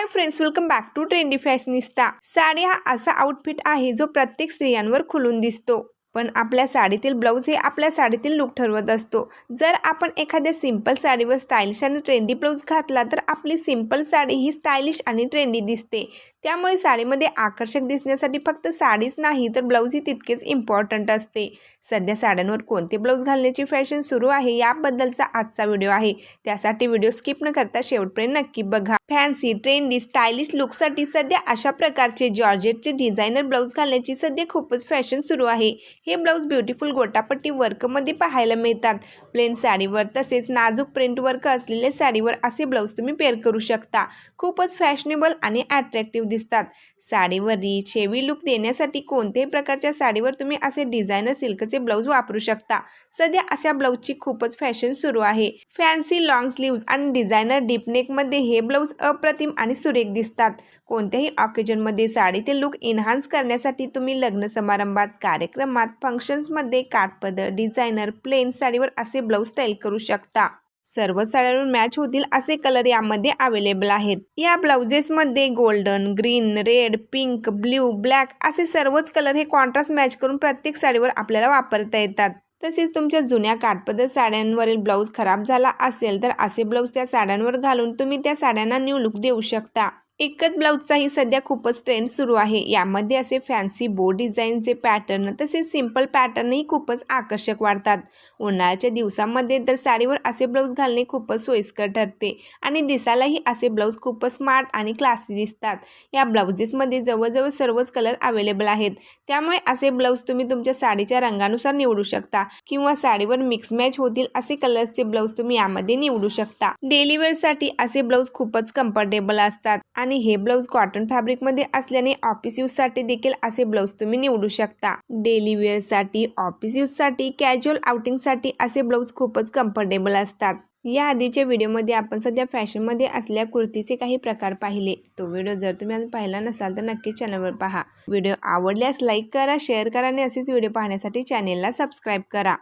Hi friends welcome back to trendy fashionista sari हा असा outfit आहे जो प्रत्येक स्त्रियांवर खुलून दिसतो. पण आपल्या साडीतील ब्लाऊज हे आपल्या साडीतील लुक ठरवत असतो. जर आपण एखाद्या सिंपल साडीवर स्टायलिश आणि ट्रेंडी ब्लाऊज घातला तर आपली सिंपल साडी ही स्टायलिश आणि ट्रेंडी दिसते. त्यामुळे साडीमध्ये आकर्षक दिसण्यासाठी फक्त साडीच नाही तर ब्लाऊजही तितकेच इम्पॉर्टंट असते. सध्या साड्यांवर कोणते ब्लाऊज घालण्याची फॅशन सुरू आहे याबद्दलचा आजचा व्हिडिओ आहे. त्यासाठी व्हिडिओ स्किप न करता शेवटपर्यंत नक्की बघा. फॅन्सी ट्रेंडी स्टायलिश लुकसाठी सध्या अशा प्रकारचे जॉर्जेटचे डिझायनर ब्लाऊज घालण्याची सध्या खूपच फॅशन सुरू आहे. हे ब्लाऊज ब्युटिफुल गोटापट्टी वर्कमध्ये पाहायला मिळतात. प्लेन साडीवर तसेच नाजूक प्रिंट वर्क असलेल्या साडीवर असे ब्लाऊज तुम्ही पेअर करू शकता. खूपच फॅशनेबल आणि अट्रॅक्टिव्ह दिसतात. साडीवर रिच हेवी लुक देण्यासाठी कोणत्याही प्रकारच्या साडीवर तुम्ही असे डिझायनर सिल्कचे ब्लाऊज वापरू शकता. सध्या अशा ब्लाऊजची खूपच फॅशन सुरू आहे. फॅन्सी लॉंग स्लीव्ज आणि डिझायनर डीपनेकमध्ये हे ब्लाऊज अप्रतिम आणि सुरेख दिसतात. कोणत्याही ऑकेजनमध्ये साडीतील लुक इन्हान्स करण्यासाठी तुम्ही लग्न समारंभात कार्यक्रमात फंक्शन्समध्ये काठपदर डिझायनर प्लेन साडीवर असे ब्लाऊज स्टाईल करू शकता. सर्व साड्यांवर मॅच होतील असे कलर यामध्ये अवेलेबल आहेत. या ब्लाउजेसमध्ये golden green red pink blue black असे सर्वच कलर हे कॉन्ट्रास्ट मॅच करून प्रत्येक साडीवर आपल्याला वापरता येतात. तसेच तुमच्या जुन्या काठपदर साड्यांवरील ब्लाऊज खराब झाला असेल तर असे ब्लाऊज त्या साड्यांवर घालून तुम्ही त्या साड्यांना न्यू लुक देऊ शकता. एकच ब्लाऊजचाही सध्या खूपच ट्रेंड सुरू आहे. यामध्ये असे फॅन्सी बो डिझाईनचे पॅटर्न तसेच सिंपल पॅटर्नही खूपच आकर्षक वाढतात. उन्हाळ्याच्या दिवसामध्ये तर साडीवर असे ब्लाऊज घालणे खूपच सोयीस्कर ठरते आणि दिसायलाही असे ब्लाऊज खूपच स्मार्ट आणि क्लासी दिसतात. या ब्लाऊजेसमध्ये जवळजवळ सर्वच कलर अवेलेबल आहेत. त्यामुळे असे ब्लाऊज तुम्ही तुमच्या साडीच्या रंगानुसार निवडू शकता किंवा साडीवर मिक्स मॅच होतील असे कलर्सचे ब्लाऊज तुम्ही यामध्ये निवडू शकता. डेलिव्हरसाठी असे ब्लाऊज खूपच कम्फर्टेबल असतात आणि आणि हे ब्लाऊज कॉटन फॅब्रिकमध्ये असल्याने ऑफिस यूजसाठी देखील असे ब्लाऊज तुम्ही निवडू शकता. डेली वेअरसाठी ऑफिस यूजसाठी कॅज्युअल आउटिंगसाठी असे ब्लाऊज खूपच कम्फर्टेबल असतात. या आधीच्या व्हिडिओमध्ये आपण सध्या फॅशनमध्ये असल्या कुर्तीचे काही प्रकार पाहिले. तो व्हिडिओ जर तुम्ही अजून पाहिला नसाल तर नक्की चॅनलवर पहा. व्हिडिओ आवडल्यास लाईक करा शेअर करा आणि असेच व्हिडिओ पाहण्यासाठी चॅनेलला सबस्क्राईब करा.